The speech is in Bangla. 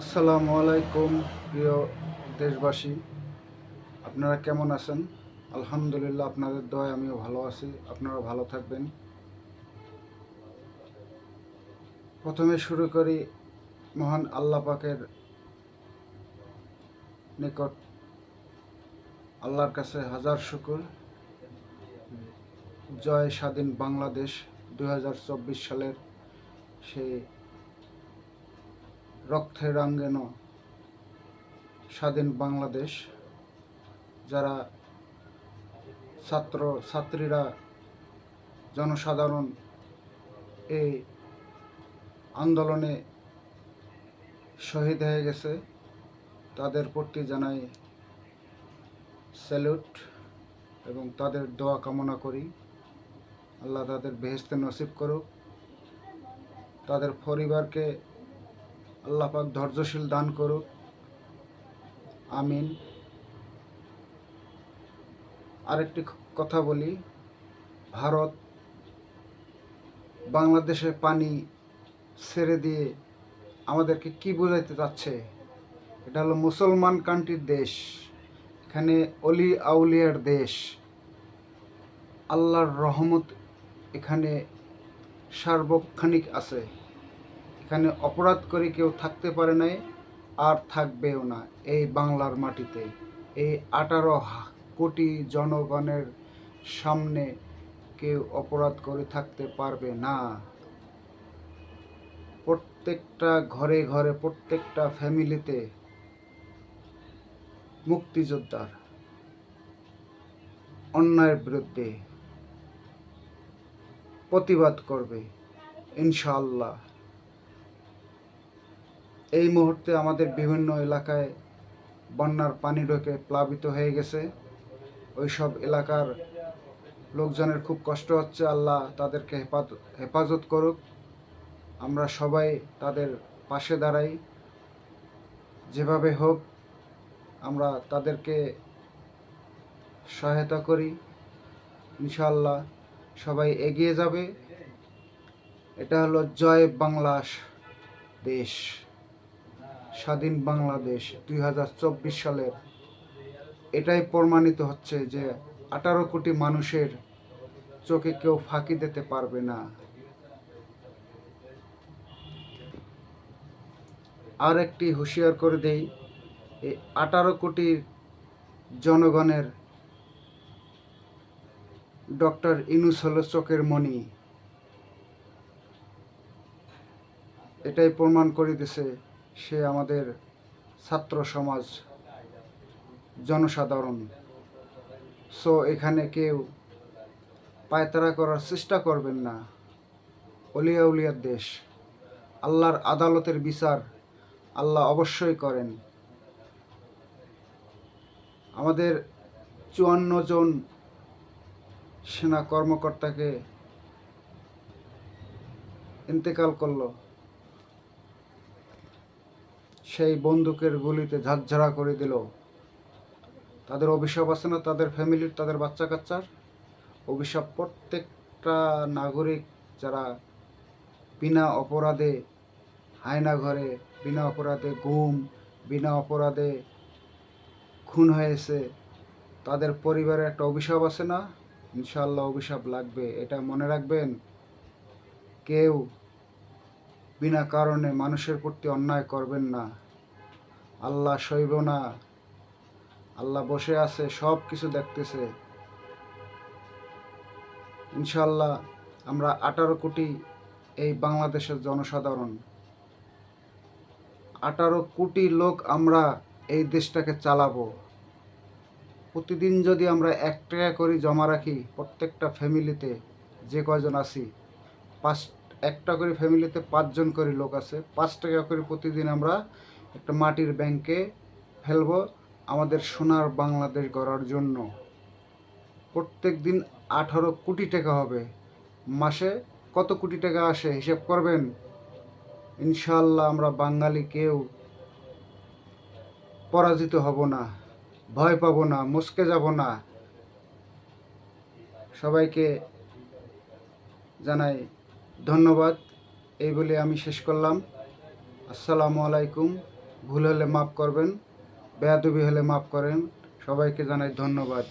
আসসালামু আলাইকুম, প্রিয় দেশবাসী। আপনারা কেমন আছেন? আলহামদুলিল্লাহ, আপনাদের দয় আমিও ভালো আছি। আপনারা ভালো থাকবেন। প্রথমে শুরু করি মহান আল্লাহ পাকের নিকট। আল্লাহর কাছে হাজার শুকুর। জয় স্বাধীন বাংলাদেশ দু হাজার চব্বিশ সালের সেই রক্তে রাঙ্গেন স্বাধীন বাংলাদেশ, যারা ছাত্র ছাত্রীরা, জনসাধারণ এই আন্দোলনে শহীদ হয়ে গেছে, তাদের প্রতি জানাই স্যালুট এবং তাদের দোয়া কামনা করি। আল্লাহ তাদের বেহেস্তে নসিব করুক। তাদের পরিবারকে আল্লাহ পাক ধৈর্যশীল দান করুক। আমিন। আরেকটি কথা বলি, ভারত বাংলাদেশে পানি ছেড়ে দিয়ে আমাদেরকে কি বোঝাইতে চাচ্ছে? এটা হলো মুসলমান কান্ট্রির দেশ, এখানে অলি আউলিয়ার দেশ। আল্লাহর রহমত এখানে সার্বক্ষণিক আছে। এখানে অপরাধ করে কেউ থাকতে পারে নাই, আর থাকবেও না এই বাংলার মাটিতে। এই আঠারো কোটি জনগণের সামনে কেউ অপরাধ করে থাকতে পারবে না। প্রত্যেকটা ঘরে ঘরে, প্রত্যেকটা ফ্যামিলিতে মুক্তিযোদ্ধার অন্যায়ের বিরুদ্ধে প্রতিবাদ করবে, ইনশাআল্লাহ। এই মুহূর্তে আমাদের বিভিন্ন এলাকায় বন্যার পানি ঢোকে প্লাবিত হয়ে গেছে। ওই সব এলাকার লোকজনের খুব কষ্ট হচ্ছে। আল্লাহ তাদেরকে হেফাজত করুক। আমরা সবাই তাদের পাশে দাঁড়াই। যেভাবে হোক, আমরা তাদেরকে সহায়তা করি। ইনশাআল্লাহ সবাই এগিয়ে যাবে। এটা হলো জয় বাংলা দেশ। স্বাধীন বাংলাদেশ দুই সালের। এটাই প্রমাণিত হচ্ছে যে আঠারো কোটি মানুষের চোখে কেউ ফাঁকি দিতে পারবে না। আর একটি হুঁশিয়ার করে দেই, এই আঠারো কোটি জনগণের ডক্টর ইনুস হল চোখের মণি। এটাই প্রমাণ করিতেছে সে আমাদের ছাত্র সমাজ, জনসাধারণ। সো এখানে কেউ পায়তারা করার চেষ্টা করবেন না। অলিয়া উলিয়ার দেশ। আল্লাহর আদালতের বিচার আল্লাহ অবশ্যই করেন। আমাদের চুয়ান্ন জন সেনা কর্মকর্তাকে ইন্তেকাল করল। সেই বন্দুকের গুলিতে ঝাঁঝরা করে দিল। তাদের অভিশাপ আছে না? তাদের ফ্যামিলির তাদের বাচ্চা কাচ্চার অভিশাপ প্রত্যেকটা নাগরিক যারা বিনা অপরাধে হায়না ঘরে, বিনা অপরাধে গুম, বিনা অপরাধে খুন হয়েছে, তাদের পরিবারে একটা অভিশাপ আছে না? ইনশাল্লাহ অভিশাপ লাগবে, এটা মনে রাখবেন। কেউ বিনা কারণে মানুষের প্রতি অন্যায় করবেন না। আল্লাহ সইব না। আল্লাহ বসে আছে, সব কিছু দেখতেছে। ইনশাল্লাহ আমরা আঠারো কোটি এই বাংলাদেশের জনসাধারণ। আঠারো কোটি লোক আমরা এই দেশটাকে চালাবো। প্রতিদিন যদি আমরা এক টাকা করে জমা রাখি প্রত্যেকটা ফ্যামিলিতে, যে কয়জন আছি, পাঁচ, একটা করে ফ্যামিলিতে পাঁচজন করে লোক আছে, পাঁচ টাকা করে প্রতিদিন আমরা একটা মাটির ব্যাংকে ফেলব আমাদের সোনার বাংলাদেশ গড়ার জন্য। প্রত্যেক দিন আঠারো কোটি টাকা হবে। মাসে কত কোটি টাকা আসে হিসেব করবেন? ইনশাল্লাহ আমরা বাঙালি কেউ পরাজিত হব না, ভয় পাবো না মুসকে যাব না। সবাইকে জানাই ধন্যবাদ। এই বলে আমি শেষ করলাম। আসসালামু আলাইকুম। ভুল হলে মাফ করবেন বেয়াদবি হলে মাফ করেন। সবাইকে জানাই ধন্যবাদ।